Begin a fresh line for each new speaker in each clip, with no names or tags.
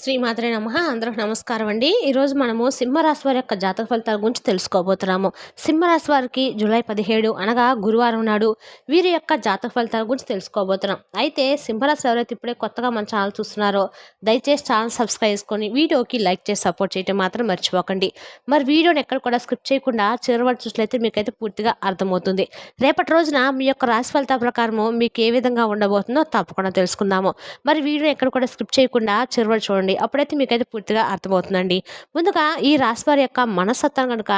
శ్రీమాత్రే నమ. అందరూ నమస్కారం అండి. ఈరోజు మనము సింహరాశి వారి యొక్క జాతక ఫలితాల గురించి తెలుసుకోబోతున్నాము. సింహరాశి వారికి జూలై పదిహేడు అనగా గురువారం నాడు వీరి యొక్క జాతక ఫలితాల గురించి తెలుసుకోబోతున్నాం. అయితే సింహరాశి ఎవరైతే ఇప్పుడే కొత్తగా మన ఛానల్ చూస్తున్నారో దయచేసి ఛానల్ సబ్స్క్రైబ్ చేసుకొని వీడియోకి లైక్ చేసి సపోర్ట్ చేయడం మాత్రం మర్చిపోకండి. మరి వీడియోని ఎక్కడ కూడా స్క్రిప్ట్ చేయకుండా చివరి చూసినట్లయితే మీకైతే పూర్తిగా అర్థమవుతుంది. రేపటి రోజున మీ యొక్క రాశి ఫలితాల ప్రకారము మీకు ఏ విధంగా ఉండబోతుందో తప్పకుండా తెలుసుకుందాము. మరి వీడియో ఎక్కడ కూడా స్క్రిప్ట్ చేయకుండా చివరి చూడండి. అప్పుడైతే మీకైతే పూర్తిగా అర్థమవుతుందండి. ముందుగా ఈ రాశి వారి యొక్క మనస్తత్వం కనుక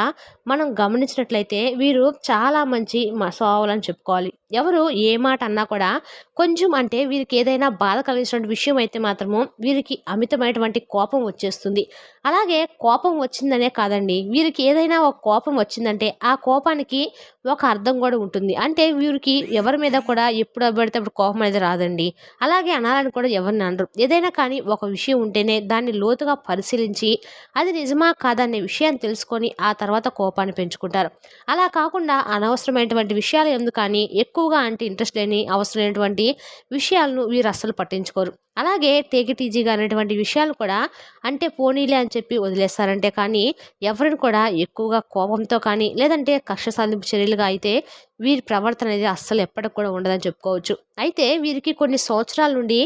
మనం గమనించినట్లయితే వీరు చాలా మంచి మసోవాలని చెప్పుకోవాలి. ఎవరు ఏ మాట అన్నా కూడా కొంచెం అంటే వీరికి ఏదైనా బాధ కలిగినటువంటి విషయం అయితే మాత్రము వీరికి అమితమైనటువంటి కోపం వచ్చేస్తుంది. అలాగే కోపం వచ్చిందనే కాదండి వీరికి ఏదైనా ఒక కోపం వచ్చిందంటే ఆ కోపానికి ఒక అర్థం కూడా ఉంటుంది. అంటే వీరికి ఎవరి మీద కూడా ఎప్పుడు పడితే అప్పుడు కోపం అనేది రాదండి. అలాగే అనాలని కూడా ఎవరిని అనరు. ఏదైనా కానీ ఒక విషయం ఉంటేనే దాన్ని లోతుగా పరిశీలించి అది నిజమా కాదనే విషయాన్ని తెలుసుకొని ఆ తర్వాత కోపం కోపాన్ని పెంచుకుంటారు. అలా కాకుండా అనవసరమైనటువంటి విషయాలు ఎందుకు కానీ ఎక్కువగా అంటే ఇంట్రెస్ట్ లేని అవసరమైనటువంటి విషయాలను వీరు అస్సలు పట్టించుకోరు. అలాగే తేగిటీజీగా అనేటువంటి విషయాలు కూడా అంటే పోనీలే అని చెప్పి వదిలేస్తారంటే కానీ ఎవరిని కూడా ఎక్కువగా కోపంతో కానీ లేదంటే కక్ష సాధింపు చర్యలుగా అయితే వీరి ప్రవర్తన అనేది అస్సలు ఎప్పటికి కూడా ఉండదని చెప్పుకోవచ్చు. అయితే వీరికి కొన్ని సంవత్సరాల నుండి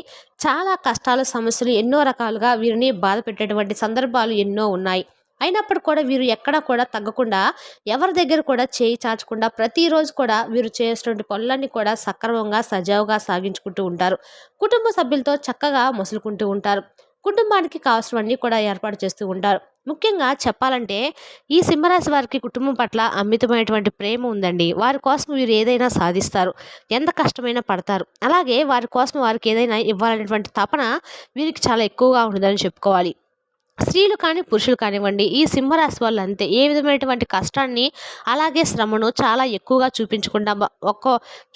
చాలా కష్టాలు సమస్యలు ఎన్నో రకాలుగా వీరిని బాధ పెట్టేటువంటి సందర్భాలు ఎన్నో ఉన్నాయి. అయినప్పుడు కూడా వీరు ఎక్కడా కూడా తగ్గకుండా ఎవరి దగ్గర కూడా చేయి చాచకుండా ప్రతిరోజు కూడా వీరు చేసినటువంటి పనులన్నీ కూడా సక్రమంగా సజావుగా సాగించుకుంటూ ఉంటారు. కుటుంబ సభ్యులతో చక్కగా మసులుకుంటూ ఉంటారు. కుటుంబానికి కావాల్సినవన్నీ కూడా ఏర్పాటు చేస్తూ ఉంటారు. ముఖ్యంగా చెప్పాలంటే ఈ సింహరాశి వారికి కుటుంబం పట్ల అమితమైనటువంటి ప్రేమ ఉందండి. వారి కోసం వీరు ఏదైనా సాధిస్తారు. ఎంత కష్టమైనా పడతారు. అలాగే వారి కోసం వారికి ఏదైనా ఇవ్వాలనేటువంటి తపన వీరికి చాలా ఎక్కువగా ఉంటుందని చెప్పుకోవాలి. స్త్రీలు కానీ పురుషులు కానివ్వండి ఈ సింహరాశి వాళ్ళు అంతే ఏ విధమైనటువంటి కష్టాన్ని అలాగే శ్రమను చాలా ఎక్కువగా చూపించకుండా ఒక్క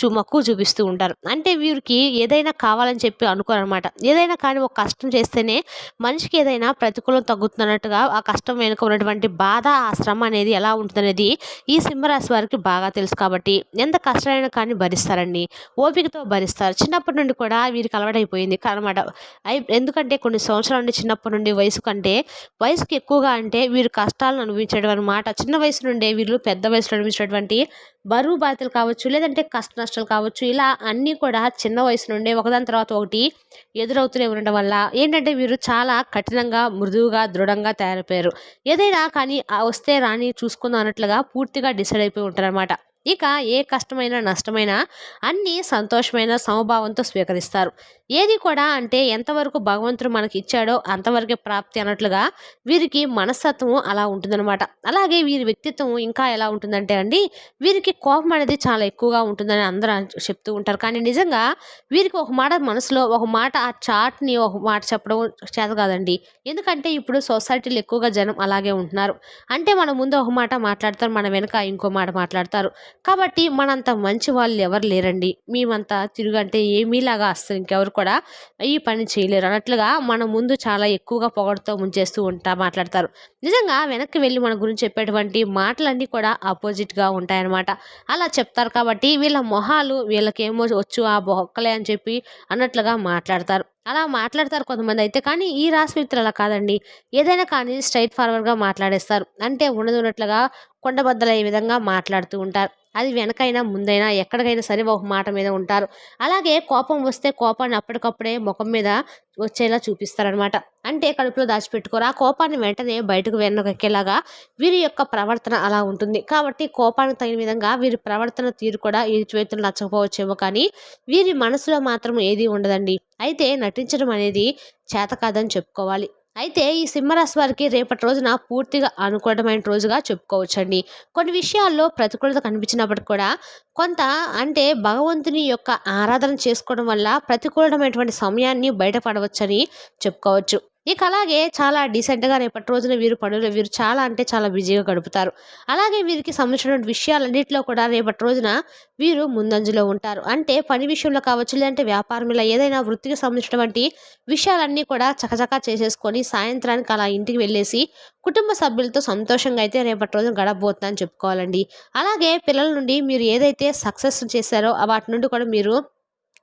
చూ మక్కువ చూపిస్తూ ఉంటారు. అంటే వీరికి ఏదైనా కావాలని చెప్పి అనుకోరనమాట ఏదైనా కానీ ఒక కష్టం చేస్తేనే మనిషికి ఏదైనా ప్రతికూలం తగ్గుతున్నట్టుగా ఆ కష్టం వెనుక ఉన్నటువంటి బాధ ఆ శ్రమ అనేది ఎలా ఉంటుందనేది ఈ సింహరాశి వారికి బాగా తెలుసు కాబట్టి ఎంత కష్టమైనా కానీ భరిస్తారండి. ఓపికతో భరిస్తారు. చిన్నప్పటి నుండి కూడా వీరికి అలవాటైపోయింది. అనమాట ఎందుకంటే కొన్ని సంవత్సరాల నుండి చిన్నప్పటి నుండి వయసు కంటే అంటే వయసుకి ఎక్కువగా అంటే వీరు కష్టాలను అనుభవించడం అనమాట చిన్న వయసు నుండే వీళ్ళు పెద్ద వయసులో అనుభవించినటువంటి బరువు బాధ్యతలు కావచ్చు లేదంటే కష్ట నష్టాలు కావచ్చు ఇలా అన్నీ కూడా చిన్న వయసు నుండే ఒకదాని తర్వాత ఒకటి ఎదురవుతూనే ఉండడం వల్ల ఏంటంటే వీరు చాలా కఠినంగా మృదువుగా దృఢంగా తయారైపోయారు. ఏదైనా కానీ వస్తే రాని చూసుకుందాం అన్నట్లుగా పూర్తిగా డిసైడ్ అయిపోయి ఉంటారనమాట ఇక ఏ కష్టమైన నష్టమైనా అన్నీ సంతోషమైన సమభావంతో స్వీకరిస్తారు. ఏది కూడా అంటే ఎంతవరకు భగవంతుడు మనకి ఇచ్చాడో అంతవరకే ప్రాప్తి అన్నట్లుగా వీరికి మనస్తత్వం అలా ఉంటుందన్నమాట. అలాగే వీరి వ్యక్తిత్వం ఇంకా ఎలా ఉంటుందంటే అండి వీరికి కోపం అనేది చాలా ఎక్కువగా ఉంటుందని అందరూ చెప్తూ ఉంటారు. కానీ నిజంగా వీరికి ఒక మాట మనసులో ఒక మాట ఆ చాట్ని ఒక మాట చెప్పడం చేత కాదండి. ఎందుకంటే ఇప్పుడు సొసైటీలో ఎక్కువగా జనం అలాగే ఉంటున్నారు. అంటే మన ముందు ఒక మాట మాట్లాడతారు మన వెనక ఇంకో మాట మాట్లాడతారు. కాబట్టి మనంత మంచి వాళ్ళు ఎవరు లేరండి. మేమంతా తిరుగంటే ఏమీలాగా అసలు ఇంకెవరు కూడా ఈ పని చేయలేరు. అన్నట్లుగా మన ముందు చాలా ఎక్కువగా పొగడుతో ముంచేస్తూ ఉంటా మాట్లాడతారు. నిజంగా వెనక్కి వెళ్ళి మన గురించి చెప్పేటువంటి మాటలన్నీ కూడా ఆపోజిట్గా ఉంటాయన్నమాట. అలా చెప్తారు కాబట్టి వీళ్ళ మొహాలు వీళ్ళకేమో వచ్చు ఆ బొక్కలే అని చెప్పి అన్నట్లుగా మాట్లాడతారు. అలా మాట్లాడతారు కొంతమంది అయితే కానీ ఈ రాశి అలా కాదండి. ఏదైనా కానీ స్ట్రైట్ ఫార్వర్డ్గా మాట్లాడేస్తారు. అంటే ఉన్నది ఉన్నట్లుగా కొండబద్దలయ్యే విధంగా మాట్లాడుతూ ఉంటారు. అది వెనకైనా ముందైనా ఎక్కడికైనా సరే ఒక మాట మీద ఉంటారు. అలాగే కోపం వస్తే కోపాన్ని అప్పటికప్పుడే ముఖం మీద వచ్చేలా చూపిస్తారనమాట అంటే కడుపులో దాచిపెట్టుకోరు. ఆ కోపాన్ని వెంటనే బయటకు వెనకెక్కేలాగా వీరి యొక్క ప్రవర్తన అలా ఉంటుంది. కాబట్టి కోపానికి తగిన విధంగా వీరి ప్రవర్తన తీరు కూడా ఈ చేతులు నచ్చకపోవచ్చేమో కానీ వీరి మనసులో మాత్రం ఏది ఉండదండి. అయితే నటించడం అనేది చేత కాదని చెప్పుకోవాలి. అయితే ఈ సింహరాశి వారికి రేపటి రోజున పూర్తిగా అనుకూలమైన రోజుగా చెప్పుకోవచ్చండి. కొన్ని విషయాల్లో ప్రతికూలత కనిపించినప్పటికి కూడా కొంత అంటే భగవంతుని యొక్క ఆరాధన చేసుకోవడం వల్ల ప్రతికూలమైనటువంటి సమయాన్ని బయటపడవచ్చని చెప్పుకోవచ్చు. ఇక అలాగే చాలా డీసెంట్గా రేపటి రోజున వీరు పనులు వీరు చాలా అంటే చాలా బిజీగా గడుపుతారు. అలాగే వీరికి సంబంధించిన విషయాలన్నింటిలో కూడా రేపటి రోజున వీరు ముందంజలో ఉంటారు. అంటే పని విషయంలో కావచ్చు లేదంటే వ్యాపారం ఇలా ఏదైనా వృత్తికి సంబంధించినటువంటి విషయాలన్నీ కూడా చకచకా చేసేసుకొని సాయంత్రానికి అలా ఇంటికి వెళ్ళేసి కుటుంబ సభ్యులతో సంతోషంగా అయితే రేపటి రోజున గడపబోతుందని చెప్పుకోవాలండి. అలాగే పిల్లల నుండి మీరు ఏదైతే సక్సెస్ చేశారో వాటి నుండి కూడా మీరు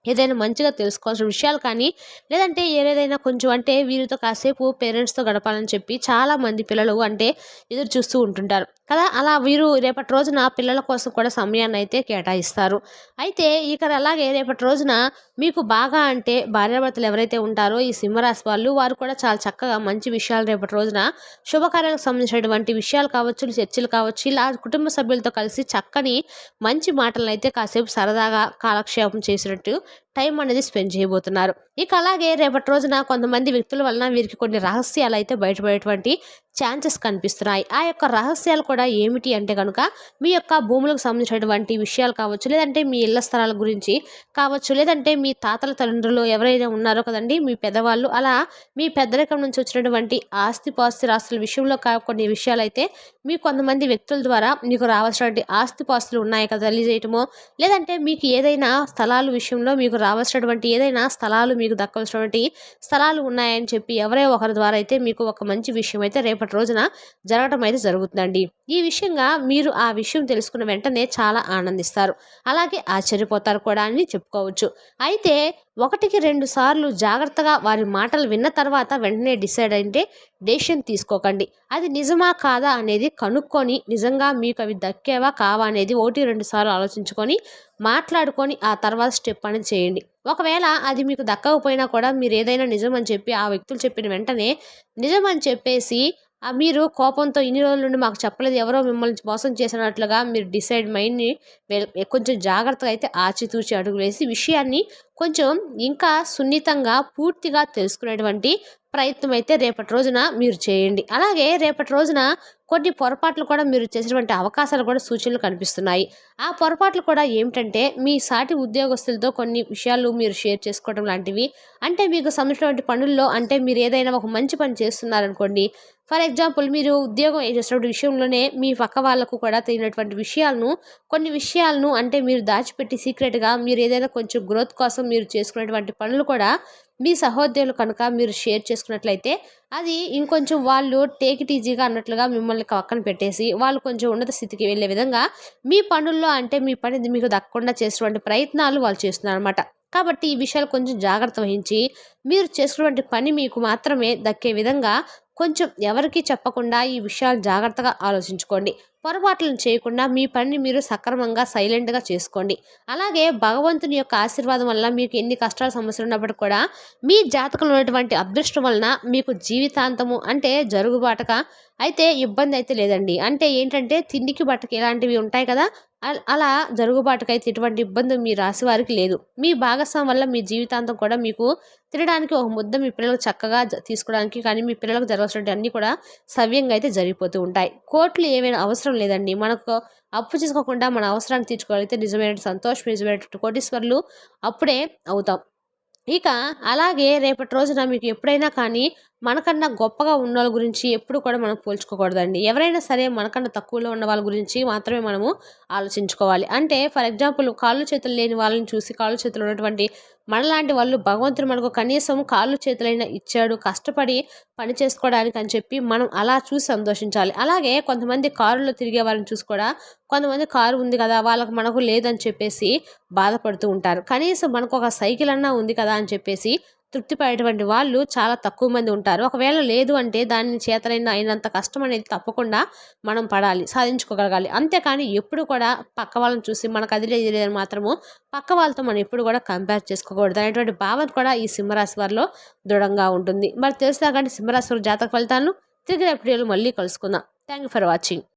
ఏదైనా మంచిగా తెలుసుకోవాల్సిన విషయాలు కానీ లేదంటే ఏదైనా కొంచెం అంటే వీరితో కాసేపు పేరెంట్స్తో గడపాలని చెప్పి చాలామంది పిల్లలు అంటే ఎదురు చూస్తూ ఉంటుంటారు. కదా? అలా వీరు రేపటి రోజున పిల్లల కోసం కూడా సమయాన్ని అయితే కేటాయిస్తారు. అయితే ఇక్కడ అలాగే రేపటి రోజున మీకు బాగా అంటే భార్యాభర్తలు ఎవరైతే ఉంటారో ఈ సింహరాశి వాళ్ళు వారు కూడా చాలా చక్కగా మంచి విషయాలు రేపటి రోజున శుభకార్యాలకు సంబంధించినటువంటి విషయాలు కావచ్చు చర్చలు కావచ్చు ఇలా కుటుంబ సభ్యులతో కలిసి చక్కని మంచి మాటలను అయితే కాసేపు సరదాగా కాలక్షేపం చేసినట్టు టైం అనేది స్పెండ్ చేయబోతున్నారు. ఇక అలాగే రేపటి రోజున కొంతమంది వ్యక్తుల వలన వీరికి కొన్ని రహస్యాలు అయితే బయటపడేటువంటి ఛాన్సెస్ కనిపిస్తున్నాయి. ఆ యొక్క రహస్యాలు కూడా ఏమిటి అంటే కనుక మీ యొక్క భూములకు సంబంధించినటువంటి విషయాలు కావచ్చు లేదంటే మీ ఇళ్ళ స్థలాల గురించి కావచ్చు లేదంటే మీ తాతల తండ్రులు ఎవరైనా ఉన్నారో కదండి మీ పెద్దవాళ్ళు అలా మీ పెద్దరికం నుంచి వచ్చినటువంటి ఆస్తి పాస్తి రాస్తుల విషయంలో కొన్ని విషయాలు అయితే మీ కొంతమంది వ్యక్తుల ద్వారా మీకు రావాల్సినటువంటి ఆస్తి పాస్తులు ఉన్నాయి కదా తెలియజేయటమో లేదంటే మీకు ఏదైనా స్థలాల విషయంలో మీకు రావాల్సినటువంటి ఏదైనా స్థలాలు మీకు దక్కవలసినటువంటి స్థలాలు ఉన్నాయని చెప్పి ఎవరే ఒకరి ద్వారా అయితే మీకు ఒక మంచి విషయం అయితే రేపటి రోజున జరగటం అయితే జరుగుతుందండి. ఈ విషయంగా మీరు ఆ విషయం తెలుసుకున్న వెంటనే చాలా ఆనందిస్తారు. అలాగే ఆశ్చర్యపోతారు కూడా అని చెప్పుకోవచ్చు. అయితే ఒకటికి రెండు సార్లు జాగ్రత్తగా వారి మాటలు విన్న తర్వాత వెంటనే డిసైడ్ అయితే డెసిషన్ తీసుకోకండి. అది నిజమా కాదా అనేది కనుక్కొని నిజంగా మీకు అవి దక్కేవా కావా అనేది ఒకటి రెండు సార్లు ఆలోచించుకొని మాట్లాడుకొని ఆ తర్వాత స్టెప్ అనేది చేయండి. ఒకవేళ అది మీకు దక్కకపోయినా కూడా మీరు ఏదైనా నిజం అని చెప్పి ఆ వ్యక్తులు చెప్పిన వెంటనే నిజం అని చెప్పేసి మీరు కోపంతో ఇన్ని రోజుల నుండి మాకు చెప్పలేదు ఎవరో మిమ్మల్ని మోసం చేసినట్లుగా మీరు డిసైడ్ మైండ్ని కొంచెం జాగ్రత్తగా అయితే ఆచితూచి అడుగు వేసి విషయాన్ని కొంచెం ఇంకా సున్నితంగా పూర్తిగా తెలుసుకునేటువంటి ప్రయత్నం అయితే రేపటి రోజున మీరు చేయండి. అలాగే రేపటి రోజున కొన్ని పొరపాట్లు కూడా మీరు చేసినటువంటి అవకాశాలు కూడా సూచనలు కనిపిస్తున్నాయి. ఆ పొరపాట్లు కూడా ఏమిటంటే మీ సాటి ఉద్యోగస్తులతో కొన్ని విషయాలు మీరు షేర్ చేసుకోవడం లాంటివి. అంటే మీకు సంబంధించినటువంటి పనుల్లో అంటే మీరు ఏదైనా ఒక మంచి పని చేస్తున్నారనుకోండి ఫర్ ఎగ్జాంపుల్ మీరు ఉద్యోగం చేసినటువంటి విషయంలోనే మీ పక్క వాళ్ళకు కూడా తెలియనటువంటి విషయాలను కొన్ని విషయాలను అంటే మీరు దాచిపెట్టి సీక్రెట్గా మీరు ఏదైనా కొంచెం గ్రోత్ కోసం మీరు చేసుకునేటువంటి పనులు కూడా మీ సహోద్యోగులు కనుక మీరు షేర్ చేసుకున్నట్లయితే అది ఇంకొంచెం వాళ్ళు టేక్ ఇట్ ఈజీగా అన్నట్లుగా మిమ్మల్ని పక్కన పెట్టేసి వాళ్ళు కొంచెం ఉన్నత స్థితికి వెళ్ళే విధంగా మీ పనుల్లో అంటే మీ పని మీకు దక్కకుండా చేసినటువంటి ప్రయత్నాలు వాళ్ళు చేస్తున్నారు అనమాట కాబట్టి ఈ విషయాలు కొంచెం జాగ్రత్త వహించి మీరు చేసుకున్నటువంటి పని మీకు మాత్రమే దక్కే విధంగా కొంచెం ఎవరికి చెప్పకుండా ఈ విషయాలు జాగ్రత్తగా ఆలోచించుకోండి. పొరపాట్లను చేయకుండా మీ పనిని మీరు సక్రమంగా సైలెంట్గా చేసుకోండి. అలాగే భగవంతుని యొక్క ఆశీర్వాదం వల్ల మీకు ఎన్ని కష్టాల సమస్యలు ఉన్నప్పటికీ కూడా మీ జాతకంలో ఉన్నటువంటి అదృష్టం వలన మీకు జీవితాంతము అంటే జరుగుబాటుగా అయితే ఇబ్బంది అయితే లేదండి. అంటే ఏంటంటే తిండికి బట్టకి ఇలాంటివి ఉంటాయి కదా అలా జరుగుబాటుకైతే ఎటువంటి ఇబ్బంది మీ రాశి వారికి లేదు. మీ భాగస్వామి వల్ల మీ జీవితాంతం కూడా మీకు తినడానికి ఒక ముద్ద మీ పిల్లలకు చక్కగా తీసుకోవడానికి కానీ మీ పిల్లలకు జరగాల్సినటువంటి అన్నీ కూడా సవ్యంగా అయితే జరిగిపోతూ ఉంటాయి. కోర్టులు ఏమైనా అవసరం లేదండి. మనకు అప్పు చేసుకోకుండా మన అవసరాన్ని తీర్చుకోగలిగితే నిజమైన సంతోషం నిజమైనటువంటి కోటీశ్వర్లు అప్పుడే అవుతాం. ఇక అలాగే రేపటి రోజున మీకు ఎప్పుడైనా కానీ మనకన్నా గొప్పగా ఉన్న వాళ్ళ గురించి ఎప్పుడు కూడా మనం పోల్చుకోకూడదండి. ఎవరైనా సరే మనకన్నా తక్కువలో ఉన్న వాళ్ళ గురించి మాత్రమే మనము ఆలోచించుకోవాలి. అంటే ఫర్ ఎగ్జాంపుల్ కాళ్ళు చేతులు లేని వాళ్ళని చూసి కాళ్ళు చేతులు ఉన్నటువంటి మనలాంటి వాళ్ళు భగవంతుడు మనకు కనీసం కాళ్ళు చేతులైనా ఇచ్చాడు కష్టపడి పని చేసుకోవడానికి అని చెప్పి మనం అలా చూసి సంతోషించాలి. అలాగే కొంతమంది కారులో తిరిగే వాళ్ళని చూసి కూడా కొంతమంది కారు ఉంది కదా వాళ్ళకి మనకు లేదని చెప్పేసి బాధపడుతూ ఉంటారు. కనీసం మనకు ఒక సైకిల్ అన్నా ఉంది కదా అని చెప్పేసి తృప్తి పడేటువంటి వాళ్ళు చాలా తక్కువ మంది ఉంటారు. ఒకవేళ లేదు అంటే దాన్ని చేతలైన అయినంత కష్టం అనేది తప్పకుండా మనం పడాలి సాధించుకోగలగాలి. అంతేకాని ఎప్పుడు కూడా పక్క వాళ్ళని చూసి మనకు అది లేదు లేదని మాత్రము పక్క వాళ్ళతో మనం ఎప్పుడు కూడా కంపేర్ చేసుకోకూడదు అనేటువంటి భావన కూడా ఈ సింహరాశి వారిలో దృఢంగా ఉంటుంది. మరి తెలుసా కానీ సింహరాశి వారి జాతక ఫలితాలను తిరిగి వీడియోలు మళ్ళీ కలుసుకుందాం. Thank you for watching